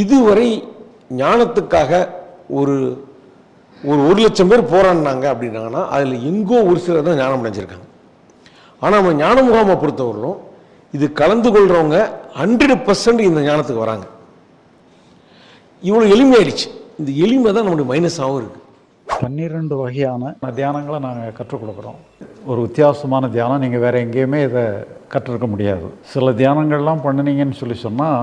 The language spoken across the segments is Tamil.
இதுவரை ஞானத்துக்காக ஒரு ஒரு ஒரு லட்சம் பேர் போராடினாங்க அப்படின்னாங்கன்னா அதில் எங்கோ ஒரு சிலர் தான் ஞானம் அடைஞ்சிருக்காங்க. ஆனால் நம்ம ஞான முகாமை பொறுத்தவரையிலும் இது கலந்து கொள்கிறவங்க ஹண்ட்ரட் பர்சன்ட் இந்த ஞானத்துக்கு வராங்க. இவ்வளோ எளிமையாயிடுச்சு. இந்த எளிமை தான் நம்மளுடைய மைனஸாகவும் இருக்குது பன்னிரெண்டு வகையான தியானங்களை நாங்கள் கற்றுக் கொடுக்குறோம். ஒரு வித்தியாசமான தியானம் நீங்கள் வேறு எங்கேயுமே இதை கற்றுருக்க முடியாது. சில தியானங்கள்லாம் பண்ணினீங்கன்னு சொல்லி சொன்னால்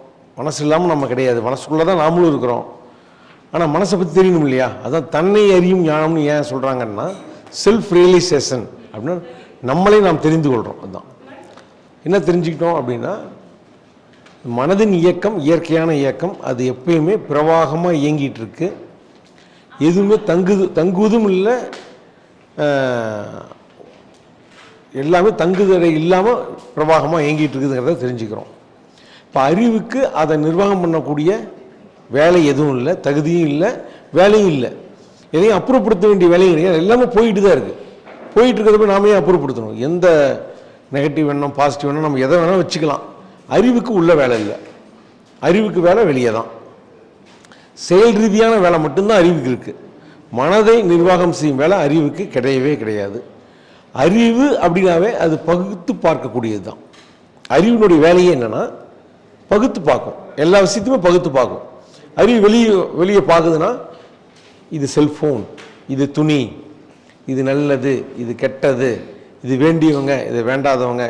மனசு இல்லாமல் நம்ம கிடையாது. மனசுக்குள்ளே தான் நாமளும் இருக்கிறோம். ஆனால் மனசை பற்றி தெரியணும் இல்லையா? அதான் தன்னை அறியும் ஞானம்னு ஏன் சொல்கிறாங்கன்னா செல்ஃப் ரியலைசேஷன் அப்படின்னா நம்மளே நாம் தெரிந்து கொள்கிறோம் அதுதான் என்ன தெரிஞ்சுக்கிட்டோம் அப்படின்னா மனதின் இயக்கம் இயற்கையான இயக்கம் அது எப்பயுமே பிரவாகமாக இயங்கிகிட்டு இருக்கு எதுவுமே தங்குது தங்குவதும் இல்லை. எல்லாமே தங்குதடை இல்லாமல் பிரவாகமாக இயங்கிட்டு இருக்குதுங்கிறத தெரிஞ்சுக்கிறோம். இப்போ அறிவுக்கு அதை நிர்வாகம் பண்ணக்கூடிய வேலை எதுவும் இல்லை தகுதியும் இல்லை வேலையும் இல்லை. எதையும் அப்புறப்படுத்த வேண்டிய வேலையும் கிடையாது. எல்லாமே போயிட்டு தான் இருக்குது போயிட்டு இருக்கிறப்ப போய் நாம ஏன் அப்புறப்படுத்தணும்? எந்த நெகட்டிவ் வேணும் பாசிட்டிவ் வேணும் நம்ம எதை வேணால் வச்சுக்கலாம். அறிவுக்கு உள்ள வேலை இல்லை. அறிவுக்கு வேலை வெளியே தான். செயல் ரீதியான வேலை மட்டும்தான் அறிவுக்கு இருக்குது மனதை நிர்வாகம் செய்யும் வேலை அறிவுக்கு கிடையவே கிடையாது. அறிவு அப்படின்னாவே அது பகுத்து பார்க்கக்கூடியது தான். அறிவினுடைய வேலையே என்னென்னா பகுத்து பார்க்கும். எல்லா விஷயத்தையுமே பகுத்து பார்க்கும். அறிவு வெளியே வெளியே பார்க்குதுன்னா இது செல்ஃபோன் இது துணி இது நல்லது இது கெட்டது இது வேண்டியவங்க இது வேண்டாதவங்க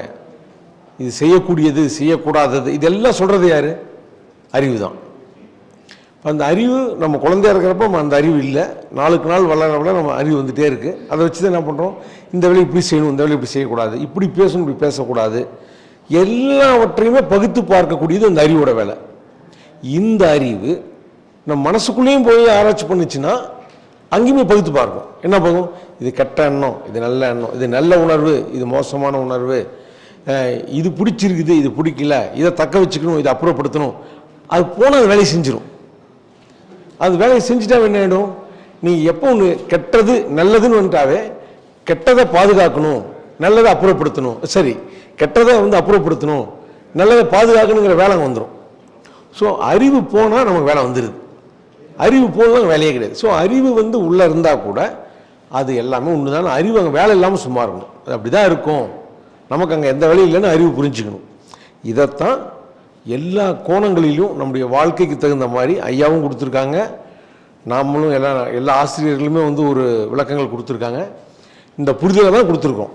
இது செய்யக்கூடியது செய்யக்கூடாதது இதெல்லாம் சொல்கிறது யார்? அறிவு தான். அந்த அறிவு நம்ம குழந்தையா இருக்கிறப்ப நம்ம அந்த அறிவு இல்லை. நாளுக்கு நாள் வளர நம்ம அறிவு வந்துகிட்டே இருக்குது அதை வச்சு தான் என்ன பண்ணுறோம் இந்த வேலையை இப்படி செய்யணும் இந்த வேலையை இப்படி செய்யக்கூடாது. இப்படி பேசணும் இப்படி பேசக்கூடாது. எல்லாவற்றையுமே பகுத்து பார்க்கக்கூடியது அந்த அறிவோட வேலை. இந்த அறிவு நம்ம மனசுக்குள்ளேயும் போய் ஆராய்ச்சி பண்ணுச்சுன்னா அங்கேயுமே பகுத்து பார்க்கும். என்ன பார்க்கும் இது கெட்ட எண்ணம் இது நல்ல எண்ணம் இது நல்ல உணர்வு இது மோசமான உணர்வு இது பிடிச்சிருக்குது இது பிடிக்கல இதை தக்க வச்சுக்கணும் இதை அப்புறப்படுத்தணும். அது போனால் அது வேலையை செஞ்சிடும் அது வேலையை செஞ்சுட்டா என்ன ஆகிடும் நீ எப்போ ஒன்று கெட்டது நல்லதுன்னு வந்துட்டாவே கெட்டதை பாதுகாக்கணும் நல்லதை அப்புறப்படுத்தணும். சரி கெட்டதை வந்து அப்புறப்படுத்தணும். நல்லதை பாதுகாக்கணுங்கிற வேலை வந்துடும் ஸோ அறிவு போனால் நமக்கு வேலை வந்துடுது அறிவு போனால் வேலையே கிடையாது. ஸோ அறிவு வந்து உள்ளே இருந்தால் கூட அது எல்லாமே ஒன்று தான் அறிவு அங்கே வேலை இல்லாமல் சும்மா இருக்கணும். அது அப்படி தான் இருக்கும். நமக்கு அங்கே எந்த வேலையும் இல்லைன்னு அறிவு புரிஞ்சுக்கணும். இதைத்தான் எல்லா கோணங்களிலும் நம்முடைய வாழ்க்கைக்கு தகுந்த மாதிரி ஐயாவும் கொடுத்துருக்காங்க. நாமளும் எல்லா எல்லா ஆசிரியர்களுமே வந்து ஒரு விளக்கங்கள் கொடுத்துருக்காங்க. இந்த புரிதலை தான் கொடுத்துருக்கோம்.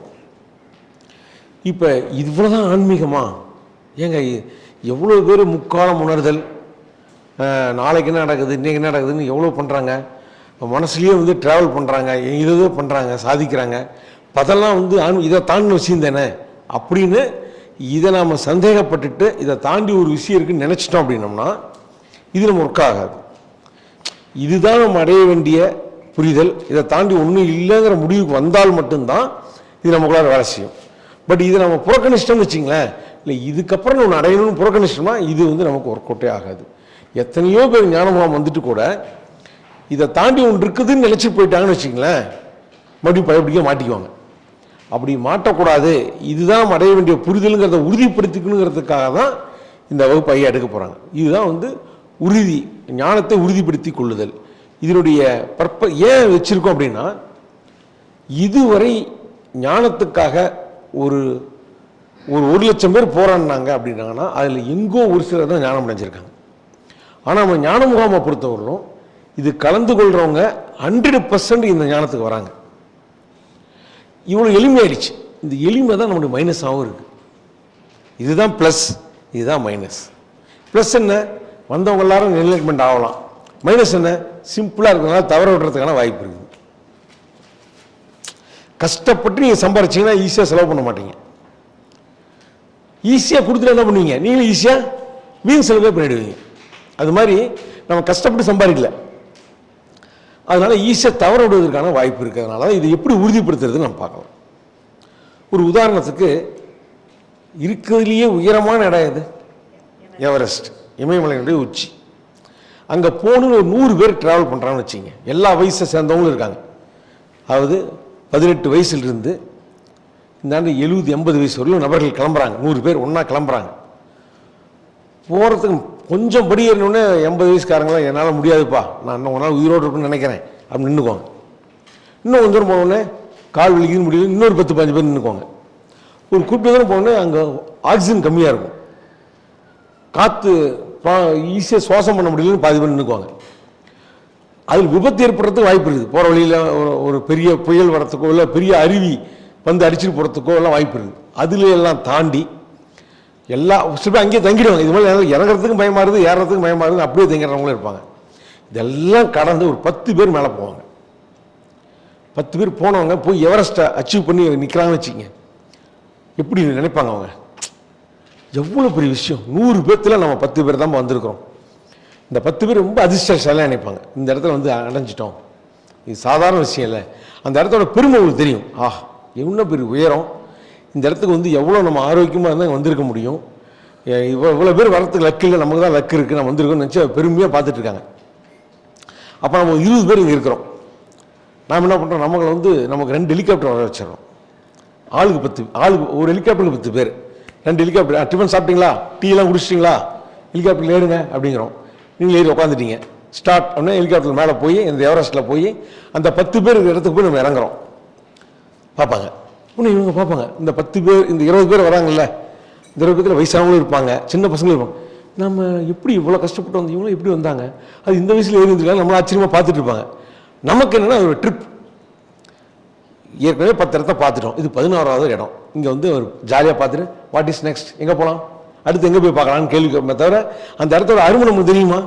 இப்போ இவ்வளோ தான் ஆன்மீகமா? ஏங்க எவ்வளோ பேர் முக்காலம் உணர்தல்? நாளைக்கு என்ன நடக்குது இன்றைக்கி என்ன நடக்குதுன்னு எவ்வளோ பண்ணுறாங்க மனசுலேயே வந்து ட்ராவல் பண்ணுறாங்க இதோ பண்ணுறாங்க சாதிக்கிறாங்க. அதெல்லாம் வந்து ஆன் இதை தாண்டின விஷயம் தானே? அப்படின்னு இதை நாம் சந்தேகப்பட்டுட்டு இதை தாண்டி ஒரு விஷயம் இருக்குன்னு நினச்சிட்டோம் அப்படின்னோம்னா இது நம்ம ஒர்க் ஆகாது. இதுதான் நம்ம அடைய வேண்டிய புரிதல். இதை தாண்டி ஒன்றும் இல்லைங்கிற முடிவுக்கு வந்தால் மட்டும்தான் இது நமக்குள்ளார வேலை செய்யும். பட் இதை நம்ம புறக்கணிச்சிட்டோம்னு வச்சிங்களேன். இல்லை இதுக்கப்புறம் ஒன்று அடையணும்னு புறக்கணிச்சிட்டோம்னா இது வந்து நமக்கு ஒர்க் அவுட்டே ஆகாது. எத்தனையோ பேர் ஞானமுகாம் வந்துட்டு கூட இதை தாண்டி ஒன்று இருக்குதுன்னு நினச்சி போயிட்டாங்கன்னு வச்சிங்களேன் மறுபடியும் பழையபடிக்க மாட்டிக்குவாங்க. அப்படி மாட்டக்கூடாது. இதுதான் அடைய வேண்டிய புரிதலுங்கிறத உறுதிப்படுத்திக்கணுங்கிறதுக்காக தான் இந்த வகுப்பு ஐயா எடுக்க போகிறாங்க இதுதான் வந்து உறுதி ஞானத்தை உறுதிப்படுத்தி கொள்ளுதல். இதனுடைய பற்ப ஏன் வச்சுருக்கோம் அப்படின்னா இதுவரை ஞானத்துக்காக ஒரு ஒரு ஒரு லட்சம் பேர் போராடினாங்க அப்படின்னாங்கன்னா அதில் எங்கோ ஒரு சிலர் தான் ஞானம் அடைஞ்சிருக்காங்க. ஆனால் நம்ம ஞான முகாமை பொறுத்தவரையிலும் இது கலந்து கொள்கிறவங்க ஹண்ட்ரட் பர்சன்ட் இந்த ஞானத்துக்கு வராங்க. இவ்வளோ எளிமையாயிடுச்சு. இந்த எளிமை தான் நம்மளுடைய மைனஸாகவும் இருக்குது இதுதான் ப்ளஸ் இதுதான் மைனஸ் ப்ளஸ் என்ன? வந்தவங்க எல்லாரும் என்லைட்மெண்ட் ஆகலாம். மைனஸ் என்ன? சிம்பிளாக இருக்கிறதுனால தவற விடுறதுக்கான வாய்ப்பு இருக்குது. கஷ்டப்பட்டு நீங்கள் சம்பாரிச்சீங்கன்னா ஈஸியாக செலவு பண்ண மாட்டீங்க. ஈஸியாக கொடுத்துட்டு என்ன பண்ணுவீங்க? நீங்களும் ஈஸியாக வீண் செலவே பண்ணிடுவீங்க. அது மாதிரி நம்ம கஷ்டப்பட்டு சம்பாதிக்கல. அதனால் ஈஸியாக தவற விடுவதற்கான வாய்ப்பு இருக்கிறதுனால தான் இதை எப்படி உறுதிப்படுத்துறதுன்னு நம்ம பார்க்கலாம். ஒரு உதாரணத்துக்கு இருக்கிறதுலேயே உயரமான இடம் எது? எவரெஸ்ட் இமயமலையினுடைய உச்சி. அங்கே போகணுன்னு ஒரு நூறு பேர் ட்ராவல் பண்ணுறான்னு வச்சுங்க எல்லா வயசை சேர்ந்தவங்களும் இருக்காங்க. அதாவது பதினெட்டு வயசுலேருந்து இந்த ஆண்டு எழுபது எண்பது வயசு வரையும் நபர்கள் கிளம்புறாங்க. நூறு பேர் ஒன்றா கிளம்புறாங்க. போகிறதுக்கு கொஞ்சம் படி ஏறினோடனே எண்பது வயசுக்காரங்களாம் என்னால் முடியாதுப்பா. நான் இன்னும் ஒரு நாள் உயிரோடு இருப்பேன்னு நினைக்கிறேன். அப்படின்னு நின்றுக்குவாங்க இன்னும் கொஞ்சம் தூரம் போனோடனே கால் வலிக்குதுன்னு முடியல இன்னொரு பத்து பதினஞ்சு பேர் நின்றுக்குவாங்க ஒரு குறிப்பிட்ட தூரம் போனோடனே அங்கே ஆக்சிஜன் கம்மியாக இருக்கும். காற்று ஈஸியாக சுவாசம் பண்ண முடியலன்னு பாதி பேர் நின்றுக்குவாங்க அதில் விபத்து ஏற்படுறதுக்கு வாய்ப்பு இருக்குது. போகிற வழியில் ஒரு ஒரு பெரிய புயல் வரத்துக்கோ இல்லை பெரிய அருவி வந்து அடிச்சுட்டு போகிறதுக்கோ எல்லாம் வாய்ப்பு இருக்குது. அதில் எல்லாம் தாண்டி எல்லா சில பேர் அங்கேயே தங்கிடுவாங்க. இது மாதிரி இறங்குறதுக்கும் பயமாக இருக்குது ஏறுறதுக்கும் பயமாக இருக்குது அப்படியே தங்கிடுறவங்களும் இருப்பாங்க. இதெல்லாம் கடந்து ஒரு பத்து பேர் மேலே போவாங்க. பத்து பேர் போனவங்க போய் எவரெஸ்ட்டை அச்சீவ் பண்ணி நிற்கிறாங்கன்னு வச்சுக்கோங்க. எப்படி நினைப்பாங்க அவங்க? எவ்வளோ பெரிய விஷயம். நூறு பேர்த்தில் நம்ம பத்து பேர் தான் வந்திருக்கிறோம். இந்த பத்து பேர் ரொம்ப அதிர்ஷ்டசாலியாக நினைப்பாங்க. இந்த இடத்துல வந்து அடைஞ்சிட்டோம். இது சாதாரண விஷயம் இல்லை. அந்த இடத்தோட பெருமை உங்களுக்கு தெரியும். ஆ எவ்வளோ பெரிய உயரம். இந்த இடத்துக்கு வந்து எவ்வளோ நம்ம ஆரோக்கியமாக இருந்தால் வந்திருக்க முடியும். இவ்வளோ இவ்வளோ பேர் வரத்துக்கு லக்கு இல்லை. நமக்கு தான் லக்கு இருக்குது நம்ம வந்திருக்கோம்னு நினச்சி பெருமையாக பார்த்துட்ருக்காங்க அப்போ நம்ம இருபது பேர் இங்கே இருக்கிறோம். நாம் என்ன பண்ணுறோம் நமக்கு வந்து நமக்கு ரெண்டு ஹெலிகாப்டர் வர வச்சிடறோம். ஆளுக்கு பத்து ஆளுக்கு ஒரு ஹெலிகாப்டருக்கு பத்து பேர். ரெண்டு ஹெலிகாப்டர் டிஃபன் சாப்பிட்டீங்களா? டீ எல்லாம் குடிச்சிட்டிங்களா? ஹெலிகாப்டர் ஏறுங்க அப்படிங்கிறோம். நீங்கள் ஏறி உட்காந்துட்டீங்க. ஸ்டார்ட் அப்படின்னா ஹெலிகாப்டர் மேலே போய் இந்த எவரெஸ்ட்டில் போய் அந்த பத்து பேர் இருக்கிற இடத்துக்கு போய் நம்ம இறங்குறோம். பார்ப்பாங்க. இன்னும் இவங்க பார்ப்பாங்க. இந்த பத்து பேர் இந்த இருபது பேர் வராங்கல்ல இந்த இருபது பேரில் வயசானவங்களும் இருப்பாங்க சின்ன பசங்களும் இருப்பாங்க. நம்ம எப்படி இவ்வளோ கஷ்டப்பட்டு வந்து இவங்களும் எப்படி வந்தாங்க? அது இந்த வயசில் ஏறி இருந்திருக்காங்க நம்மள ஆச்சரியமாக பார்த்துட்டு இருப்பாங்க. நமக்கு என்னென்னா ஒரு ட்ரிப் ஏற்கனவே பத்து இடத்த பார்த்துட்டோம். இது பதினாறாவது இடம். இங்கே வந்து ஒரு ஜாலியாக பார்த்துட்டு வாட் இஸ் நெக்ஸ்ட் எங்கே போகலாம் அடுத்து எங்கே போய் பார்க்கலான்னு கேள்வி கேட்போமே தவிர அந்த இடத்தோட அருமை நமக்கு தெரியுமா?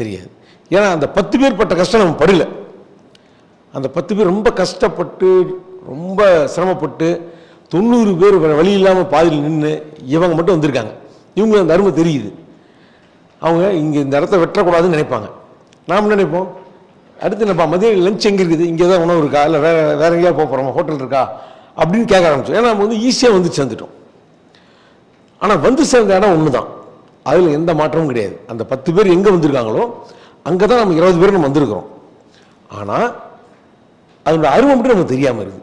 தெரியாது. ஏன்னா அந்த பத்து பேர் பட்ட கஷ்டம் நம்ம படல. அந்த பத்து பேர் ரொம்ப கஷ்டப்பட்டு ரொம்ப சிரமப்பட்டு தொண்ணூறு பேர் வழி இல்லாமல் பாதியில் நின்று இவங்க மட்டும் வந்திருக்காங்க. இவங்களுக்கு அந்த அருமை தெரியுது. அவங்க இங்கே இந்த இடத்த வெட்டக்கூடாதுன்னு நினைப்பாங்க. நாம் நினைப்போம்? அடுத்து நம்ம மதியம் லஞ்ச் எங்கே இருக்குது? இங்கே தான் உணவு இருக்கா? இல்லை வேறு வேற எங்கேயா போக போகிறோம் ஹோட்டல் இருக்கா? அப்படின்னு கேட்க ஆரம்பிச்சோம். ஏன்னா நம்ம வந்து ஈஸியாக வந்து சேர்ந்துட்டோம் ஆனால் வந்து சேர்ந்த இடம் ஒன்று தான் அதில் எந்த மாற்றமும் கிடையாது. அந்த பத்து பேர் எங்கே வந்திருக்காங்களோ அங்கே தான் நம்ம இருபது பேர் நம்ம வந்திருக்கிறோம். ஆனால் அதனோட அருமை மட்டும் நமக்கு தெரியாமல் இருக்குது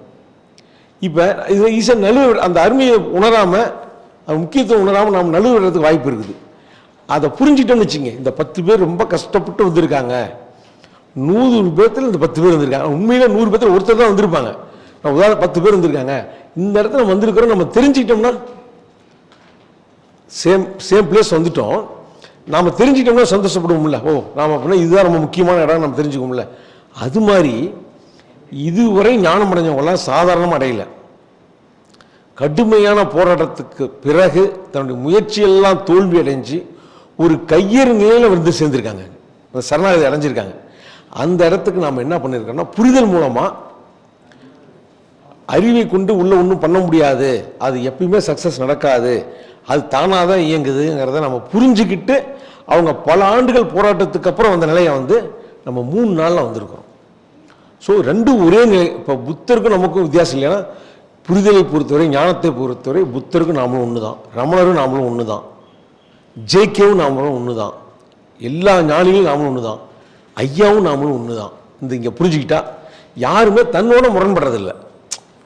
இப்போ இது ஈஸியாக நழுவ அந்த அருமையை உணராமல் முக்கியத்துவம் உணராமல் நாம் நழுவுறதுக்கு வாய்ப்பு இருக்குது. அதை புரிஞ்சிட்டோம்னு வச்சுங்க இந்த பத்து பேர் ரொம்ப கஷ்டப்பட்டு வந்திருக்காங்க. நூறு பேர்த்தில் இந்த பத்து பேர் வந்திருக்காங்க. உண்மையில நூறு பேர்த்தில் ஒருத்தர் தான் வந்திருப்பாங்க. நான் உதாரணம் பத்து பேர் வந்திருக்காங்க. இந்த இடத்துல நம்ம வந்திருக்கிறோம் நம்ம தெரிஞ்சுக்கிட்டோம்னா சேம் சேம் பிளேஸ் வந்துட்டோம். நாம் தெரிஞ்சுக்கிட்டோம்னா சந்தோஷப்படுவோம்ல. ஓ நாம் அப்படின்னா இதுதான் ரொம்ப முக்கியமான இடம் நம்ம தெரிஞ்சுக்கோம்ல அது மாதிரி இதுவரை ஞானம் அடைஞ்சவங்களாம் சாதாரணமாக அடையல. கடுமையான போராட்டத்துக்கு பிறகு தன்னுடைய முயற்சியெல்லாம் தோல்வி அடைஞ்சு ஒரு கையேறு நிலையில் வந்து சேர்ந்துருக்காங்க. அந்த சரணாகதி அடைஞ்சிருக்காங்க. அந்த இடத்துக்கு நாம் என்ன பண்ணியிருக்கோம்னா புரிதல் மூலமாக அறிவை கொண்டு உள்ளே ஒன்றும் பண்ண முடியாது. அது எப்பயுமே சக்ஸஸ் நடக்காது. அது தானாக தான் இயங்குதுங்கிறத நம்ம புரிஞ்சுக்கிட்டு அவங்க பல ஆண்டுகள் போராட்டத்துக்கு அப்புறம் வந்த நிலையை வந்து நம்ம மூணு நாளில் வந்திருக்கிறோம். ஸோ ரெண்டும் ஒரே நிலை இப்போ புத்தருக்கும் நமக்கும் வித்தியாசம் இல்லைன்னா புரிதலை பொறுத்தவரை ஞானத்தை பொறுத்தவரை புத்தருக்கும் நாமளும் ஒன்று தான் ரமணரும் நாமளும் ஒன்று தான் ஜேகேவும் நாமளும் ஒன்று தான் எல்லா ஞானிகளும் நாமளும் ஒன்று தான் ஐயாவும் நாமளும் ஒன்று தான் இந்த இங்கே புரிஞ்சுக்கிட்டா யாருமே தன்னோட முரண்படுறதில்ல.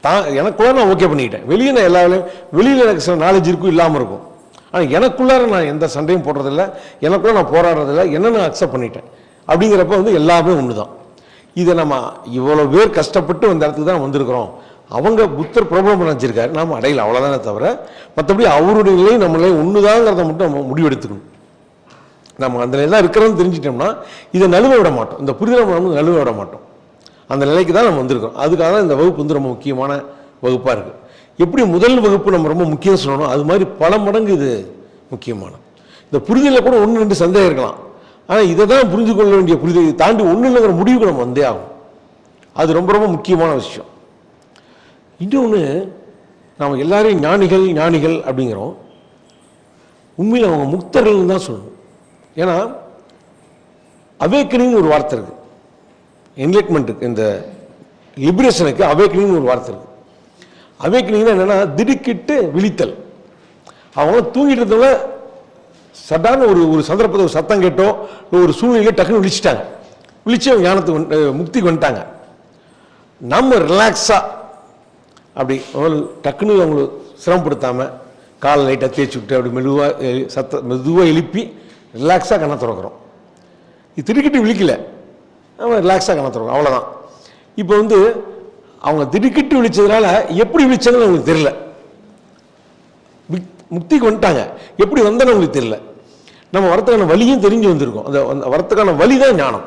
தான் எனக்குள்ள நான் ஓகே பண்ணிக்கிட்டேன். வெளியே நான் எல்லா வேலையும் வெளியில் எனக்கு சில நாலேஜ் இருக்கும் இல்லாமல் இருக்கும். ஆனால் எனக்குள்ளார நான் எந்த சண்டையும் போடுறதில்ல. எனக்குள்ள நான் போராடுறதில்ல. என்ன நான் அக்செப்ட் பண்ணிட்டேன். அப்படிங்கிறப்ப வந்து எல்லாமே ஒன்று தான் இதை நம்ம இவ்வளோ பேர் கஷ்டப்பட்டு அந்த இடத்துக்கு தான் வந்திருக்கிறோம். அவங்க புத்தர் பிரபலம் நினச்சிருக்காரு. நாம் அடையல அவ்வளோதானே தவிர. மற்றபடி அவருடைய நிலை நம்மளே ஒன்று தாங்கிறத மட்டும் நம்ம முடிவெடுத்துக்கணும். நம்ம அந்த நிலையில் தான் இருக்கிறோம்னு தெரிஞ்சிட்டோம்னா இதை நழுவ விட மாட்டோம். இந்த புரிதலை நம்ம வந்து நழுவ விட மாட்டோம். அந்த நிலைக்கு தான் நம்ம வந்திருக்கோம். அதுக்காக தான் இந்த வகுப்பு வந்து ரொம்ப முக்கியமான வகுப்பாக இருக்குது எப்படி முதல் வகுப்பு நம்ம ரொம்ப முக்கியம் சொல்லணும் அது மாதிரி பல மடங்கு இது முக்கியமான இந்த புரிதலில் கூட ஒன்று ரெண்டு சந்தேகம் இருக்கலாம். ஆனால் இதை தான் புரிந்து கொள்ள வேண்டிய புரிதலை தாண்டி ஒன்றும் இல்லைங்கிற முடிவுக்கு நம்ம வந்தே ஆகும் அது ரொம்ப ரொம்ப முக்கியமான விஷயம். இன்னொன்று நாம் எல்லாரையும் ஞானிகள் ஞானிகள் அப்படிங்கிறோம். உண்மையில் அவங்க முக்தர்கள்னு தான் சொல்லணும். ஏன்னா அவேக்கனிங் ஒரு வார்த்தை இருக்குது என்லைட்மெண்ட்டுக்கு இந்த லிபரேஷனுக்கு அவேக்கனிங்னு ஒரு வார்த்தை இருக்குது அவேக்கனிங்னா என்னென்னா திடுக்கிட்டு விழித்தல். அவங்க தூங்கிட்டு இருந்தவங்க சடான ஒரு ஒரு சந்தர்ப்பத்தை ஒரு சத்தம் கேட்டோ இல்லை ஒரு சூழ்நிலையோ டக்குன்னு விழிச்சிட்டாங்க. விழிச்சு அவங்க ஞானத்துக்கு வந்து- முக்திக்கு வந்துட்டாங்க. நம்ம ரிலாக்ஸாக அப்படி டக்குன்னு அவங்கள சிரமப்படுத்தாமல் காலை லைட்டாக தேய்ச்சி விட்டு அப்படி மெதுவாக சத்த மெதுவாக எழுப்பி ரிலாக்ஸாக கண்ணை திறக்கிறோம். இது திடுக்கிட்டு விழிக்கலை. நம்ம ரிலாக்ஸாக கண்ணை அவ்வளோதான் இப்போ வந்து அவங்க திடுக்கிட்டு விழிச்சதுனால எப்படி விழிச்சதுன்னு அவங்களுக்கு தெரியல. முக்- முக்திக்கு வந்துட்டாங்க. எப்படி வந்தேன்னு அவங்களுக்கு தெரியல. நம்ம வரத்துக்கான வழியும் தெரிஞ்சு வந்திருக்கோம். அந்த அந்த வரத்துக்கான வழி தான் ஞானம்.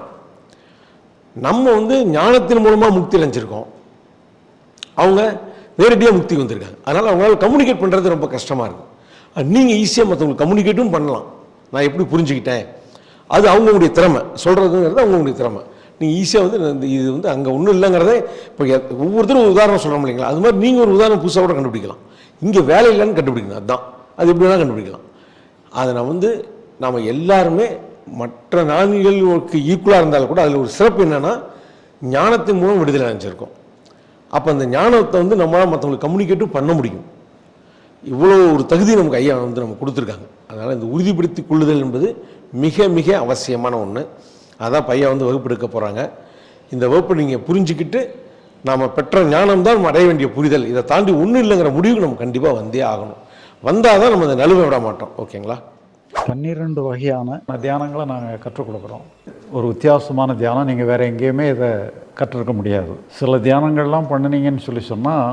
நம்ம வந்து ஞானத்தின் மூலமாக முக்தி அடைஞ்சிருக்கோம். அவங்க நேரடியாக முக்திக்கு வந்திருக்காங்க. அதனால் அவங்களால கம்யூனிகேட் பண்ணுறது ரொம்ப கஷ்டமாக இருக்கும் நீங்கள் ஈஸியாக மற்றவங்களுக்கு கம்யூனிகேட்டும் பண்ணலாம். நான் எப்படி புரிஞ்சுக்கிட்டேன்? அது அவங்களுடைய திறமை. சொல்கிறதுங்கிறது அவங்களுடைய திறமை. நீங்கள் ஈஸியாக வந்து இது வந்து அங்கே ஒன்றும் இல்லைங்கிறதே இப்போ ஒவ்வொருத்தரும் ஒரு உதாரணம் சொல்கிறோம் இல்லைங்களா? அது மாதிரி நீங்கள் ஒரு உதாரணம் புதுசாக கூட கண்டுபிடிக்கலாம். இங்கே வேலை இல்லைன்னு கண்டுபிடிக்கணும். அதுதான் அது எப்படி வேணால் கண்டுபிடிக்கலாம். அதை நான் வந்து நாம் எல்லாருமே மற்ற நாடுகளுக்கு ஈக்குவலாக இருந்தாலும் கூட அதில் ஒரு சிறப்பு என்னென்னா ஞானத்தின் மூலம் விடுதலை அடைஞ்சிருக்கோம். அப்போ அந்த ஞானத்தை வந்து நம்மளால் மற்றவங்களுக்கு கம்யூனிகேட்டும் பண்ண முடியும். இவ்வளோ ஒரு தகுதி நமக்கு ஐயா வந்து நம்ம கொடுத்துருக்காங்க. அதனால் இந்த உறுதிப்படுத்தி கொள்ளுதல் என்பது மிக மிக அவசியமான ஒன்று அதான் பையன் வந்து வகுப்பு எடுக்க போகிறாங்க இந்த வகுப்பு நீங்கள் புரிஞ்சுக்கிட்டு நாம் பெற்ற ஞானம் தான் அடைய வேண்டிய புரிதல். இதை தாண்டி ஒன்றும் இல்லைங்கிற முடிவுக்கு நம்ம கண்டிப்பாக வந்தே ஆகணும். வந்தால் தான் நம்ம அதை நழுவ விட மாட்டோம். ஓகேங்களா? பன்னிரெண்டு வகையான தியானங்களை நாங்கள் கற்றுக் கொடுக்குறோம். ஒரு வித்தியாசமான தியானம். நீங்கள் வேறு எங்கேயுமே இதை கற்றுருக்க முடியாது. சில தியானங்கள்லாம் பண்ணினீங்கன்னு சொல்லி சொன்னால்